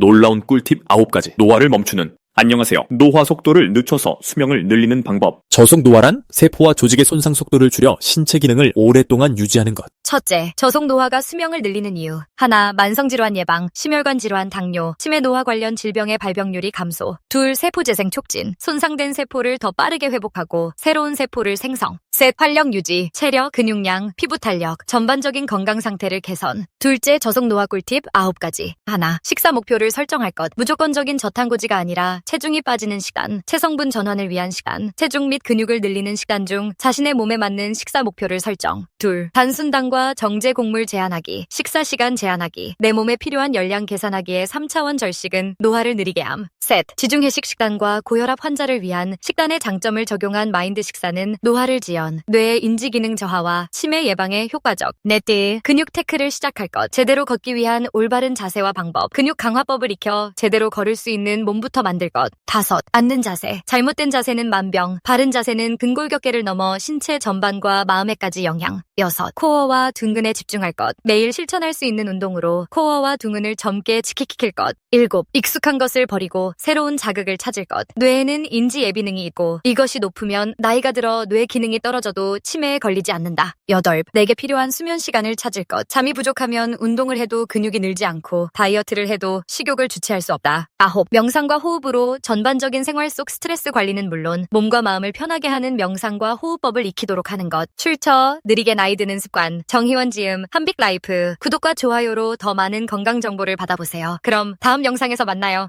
놀라운 꿀팁 9가지. 노화를 멈추는. 안녕하세요. 노화 속도를 늦춰서 수명을 늘리는 방법. 저속 노화란 세포와 조직의 손상 속도를 줄여 신체 기능을 오랫동안 유지하는 것. 첫째, 저속 노화가 수명을 늘리는 이유. 하나, 만성 질환 예방, 심혈관 질환, 당뇨, 치매 노화 관련 질병의 발병률이 감소. 둘, 세포 재생 촉진. 손상된 세포를 더 빠르게 회복하고 새로운 세포를 생성. 셋, 활력 유지, 체력, 근육량, 피부 탄력, 전반적인 건강 상태를 개선. 둘째, 저속 노화 꿀팁 9가지. 하나, 식사 목표를 설정할 것. 무조건적인 저탄고지가 아니라 체중이 빠지는 시간, 체성분 전환을 위한 시간, 체중 및 근육을 늘리는 시간 중 자신의 몸에 맞는 식사 목표를 설정. 둘, 단순당과 정제 곡물 제한하기, 식사 시간 제한하기, 내 몸에 필요한 열량 계산하기의 3차원 절식은 노화를 느리게 함. 셋, 지중해식 식단과 고혈압 환자를 위한 식단의 장점을 적용한 마인드 식사는 노화를 지연, 뇌의 인지 기능 저하와 치매 예방에 효과적. 넷째, 근육 테크를 시작할 것. 제대로 걷기 위한 올바른 자세와 방법, 근육 강화법을 익혀 제대로 걸을 수 있는 몸부터 만들 것. 다섯, 앉는 자세. 잘못된 자세는 만병, 바른 자세는 근골격계를 넘어 신체 전반과 마음에까지 영향. 여섯, 코어와 둔근에 집중할 것. 매일 실천할 수 있는 운동으로 코어와 둔근을 젊게 지키킬 것. 일곱, 익숙한 것을 버리고 새로운 자극을 찾을 것. 뇌에는 인지 예비능이 있고 이것이 높으면 나이가 들어 뇌 기능이 떨어져도 치매에 걸리지 않는다. 여덟, 내게 필요한 수면 시간을 찾을 것. 잠이 부족하면 운동을 해도 근육이 늘지 않고 다이어트를 해도 식욕을 주체할 수 없다. 아홉, 명상과 호흡으로 전반적인 생활 속 스트레스 관리는 물론 몸과 마음을 편하게 하는 명상과 호흡법을 익히도록 하는 것. 출처, 느리게 나이 드는 습관, 정희원 지음, 한빅 라이프. 구독과 좋아요로 더 많은 건강 정보를 받아보세요. 그럼 다음 영상에서 만나요.